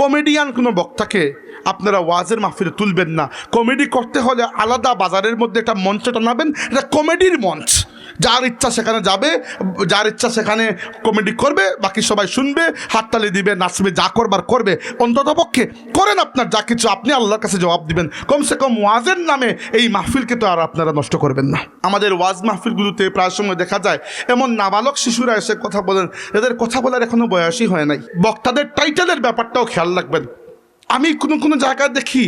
Comedian কোনো বক্তাকে আপনারা ওয়াজের মাহফিলে তুলবেন না। কমেডি করতে হলে আলাদা বাজারের মধ্যে একটা মঞ্চ টানাবেন, এটা কমেডির মঞ্চ। যার ইচ্ছা সেখানে যাবে, যার ইচ্ছা সেখানে কমেডি করবে, বাকি সবাই শুনবে, হাততালি দিবে, নাচবে, যা করবার করবে, অন্তত পক্ষে করেন আপনার যা কিছু, আপনি আল্লাহর কাছে জবাব দিবেন। কমসে কম ওয়াজের নামে এই মাহফিলকে তো আর আপনারা নষ্ট করবেন না। আমাদের ওয়াজ মাহফিলগুলোতে প্রায় সময় দেখা যায়, এমন নাবালক শিশুরা এসে কথা বলেন, এদের কথা বলার এখনও বয়সই হয় নাই। বক্তাদের টাইটেলের ব্যাপারটাও খেয়াল রাখবেন। আমি কোনো কোনো জায়গায় দেখি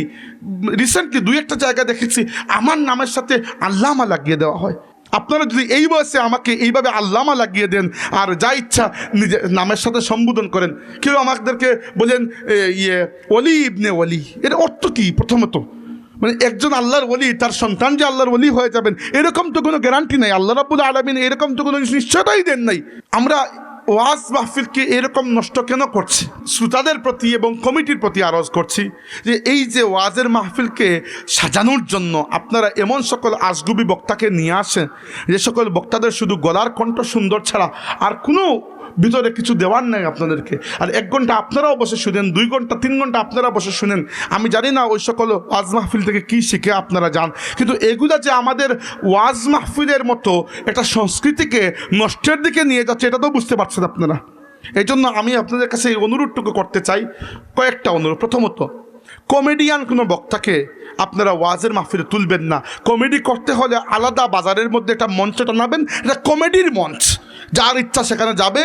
রিসেন্টলি দুই একটা জায়গায় দেখেছি, আমার নামের সাথে আল্লামা লাগিয়ে দেওয়া হয়। আপনারা যদি এই বয়সে আমাকে এইভাবে আল্লামা লাগিয়ে দেন আর যা ইচ্ছা নিজের নামের সাথে সম্বোধন করেন, কেউ আমাদেরকে বলেন ইয়ে অলি ইবনে অলি এর অর্থ কী প্রথমত? মানে একজন আল্লাহর অলি তার সন্তান যে আল্লাহর অলি হয়ে যাবেন, এরকম তো কোনো গ্যারান্টি নাই। আল্লাহ রাবুল আলমিন এরকম তো কোনো নিশ্চয়তাই দেন নাই। আমরা ওয়াজ মাহফিলকে এরকম নষ্ট কেন করছে? শ্রোতাদের প্রতি এবং কমিটির প্রতি আরজ করছি যে এই যে ওয়াজের মাহফিলকে সাজানোর জন্য আপনারা এমন সকল আজগুবি বক্তাকে নিয়ে আসেন, যে সকল বক্তাদের শুধু গলার কণ্ঠ সুন্দর ছাড়া আর কোনো ভিতরে কিছু দেওয়ার নাই আপনাদেরকে। আর এক ঘণ্টা আপনারাও বসে শুনেন, দুই ঘণ্টা, তিন ঘণ্টা আপনারা বসে শুনেন। আমি জানি না ওই সকল ওয়াজ মাহফিল থেকে কী শিখে আপনারা যান। কিন্তু এগুলা যে আমাদের ওয়াজ মাহফিলের মতো একটা সংস্কৃতিকে নষ্টের দিকে নিয়ে যাচ্ছে, এটা তো বুঝতে পারছেন আপনারা। এই জন্য আমি আপনাদের কাছে এই অনুরোধটুকু করতে চাই, কয়েকটা অনুরোধ। প্রথমত কমেডিয়ান কোনো বক্তাকে আপনারা ওয়াজের মাহফিলে তুলবেন না। কমেডি করতে হলে আলাদা বাজারের মধ্যে একটা মঞ্চ টানাবেন, এটা কমেডির মঞ্চ। যার ইচ্ছা সেখানে যাবে,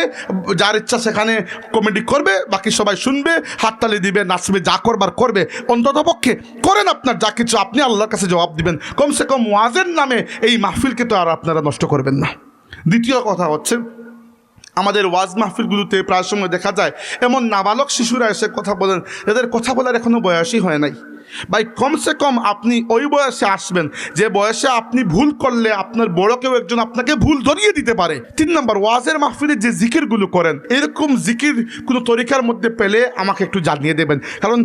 যার ইচ্ছা সেখানে কমেডি করবে, বাকি সবাই শুনবে, হাততালি দিবে, নাচবে, যা করবার করবে, অন্তত পক্ষে করেন আপনার যা কিছু, আপনি আল্লাহর কাছে জবাব দিবেন। কমসে কম ওয়াজের নামে এই মাহফিলকে তো আর আপনারা নষ্ট করবেন না। দ্বিতীয় কথা হচ্ছে আমাদের ওয়াজ মাহফিলগুলোতে প্রায় সময় দেখা যায়, এমন নাবালক শিশুরা এসে কথা বলেন, এদের কথা বলার এখনও বয়সই হয় নাই। ভাই, কমসে কম আপনি ওই বয়সে আসবেন, যে বয়সে আপনি ভুল করলে আপনার বড় কেউ একজন আপনাকে ভুল ধরিয়ে দিতে পারে। তিন নম্বর, ওয়াজের মাহফিলে যে জিকিরগুলো করেন, এরকম জিকির কোনো তরিকার মধ্যে পেলে আমাকে একটু জানিয়ে দেবেন। কারণ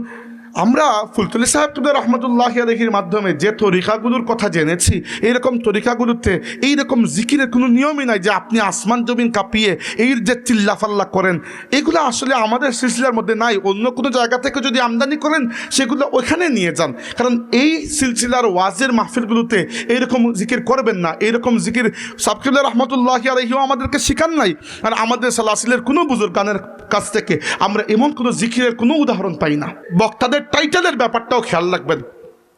আমরা ফুলতুলি সাহেব তুদের রহমতুল্লাহ আলহির মাধ্যমে যে তরিকাগুলোর কথা জেনেছি, এইরকম তরিকাগুলোতে, এইরকম জিকিরের কোনো নিয়মই নাই যে আপনি আসমান জমিন কাঁপিয়ে এই যে চিল্লাফাল্লা করেন। এগুলো আসলে আমাদের সিলসিলার মধ্যে নাই। অন্য কোনো জায়গা থেকে যদি আমদানি করেন, সেগুলো ওইখানে নিয়ে যান। কারণ এই সিলসিলার ওয়াজের মাহফিলগুলোতে এইরকম জিকির করবেন না। এইরকম জিকির সাবকিল্লা রহমতুল্লাহ আলহিও আমাদেরকে শিখান নাই। আর আমাদের সালাসিলের কোনো বুজুর্গানের কাছ থেকে আমরা এমন কোনো জিকিরের কোনো উদাহরণ পাই না। বক্তাদের টাইটেলের ব্যাপারটাও খেয়াল রাখবেন।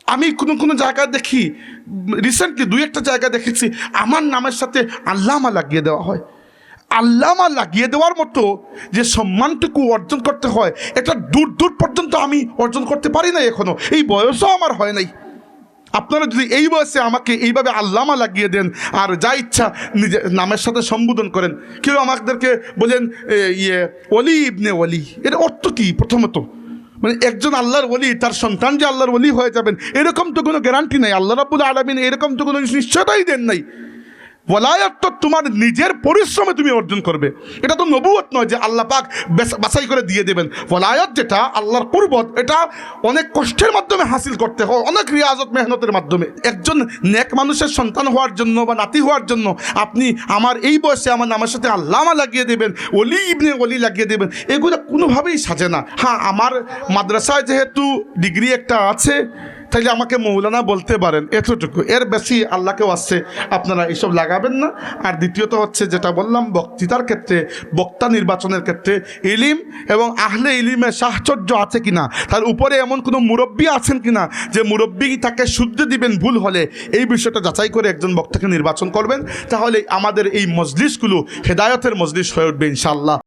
আমি কোনো কোনো জায়গায় দেখি রিসেন্টলি দুই একটা জায়গায় দেখেছি, আমার নামের সাথে আল্লামা লাগিয়ে দেওয়া হয়। আল্লামা লাগিয়ে দেওয়ার মতো যে সম্মানটুকু অর্জন করতে হয়, এটা দূর দূর পর্যন্ত আমি অর্জন করতে পারি না এখনও এই বয়সও আমার হয় নাই। আপনারা যদি এই বয়সে আমাকে এইভাবে আল্লামা লাগিয়ে দেন আর যা ইচ্ছা নিজের নামের সাথে সম্বোধন করেন, কেউ আমাদেরকে বলেন ইয়ে অলি ইবনে অলি এর অর্থ কী প্রথমত? মানে একজন আল্লাহর ওলি, তার সন্তান যে আল্লাহর ওলি হয়ে যাবেন, এরকম তো কোনো গ্যারান্টি নাই। আল্লাহ রাবুল আলমিন এরকম তো কোনো নিশ্চয়তাই দেন নাই। ওলায়ত তো তোমার নিজের পরিশ্রমে তুমি অর্জন করবে। এটা তো নবুয়ত নয় যে আল্লাহ পাক বাছাই করে দিয়ে দেবেন। ওলায়ত যেটা আল্লাহর কুরবত, এটা অনেক কষ্টের মাধ্যমে হাসিল করতে হয়, অনেক রিয়াজত মেহনতের মাধ্যমে। একজন নেক মানুষের সন্তান হওয়ার জন্য বা নাতি হওয়ার জন্য আপনি আমার এই বয়সে আমার নামের সাথে আল্লামা লাগিয়ে দেবেন অলি ইবনে অলি লাগিয়ে দেবেন, এগুলো কোনোভাবেই সাজে না। হ্যাঁ আমার মাদ্রাসায় যেহেতু ডিগ্রি একটা আছে তাইলে আমাকে মৌলানা বলতে পারেন, এতটুকু। এর বেশি আল্লাহকেও আসছে আপনারা এইসব লাগাবেন না। আর দ্বিতীয়ত হচ্ছে যেটা বললাম, বক্তৃতার ক্ষেত্রে, বক্তা নির্বাচনের ক্ষেত্রে ইলিম এবং আহলে ইলিমের সাহচর্য আছে কিনা, তার উপরে এমন কোনো মুরব্বী আছেন কিনা যে মুরব্বী তাকে শুদ্ধ দিবেন ভুল হলে এই বিষয়টা যাচাই করে একজন বক্তাকে নির্বাচন করবেন, তাহলে আমাদের এই মজলিসগুলো হেদায়তের মজলিস হয়ে উঠবে ইনশাল্লাহ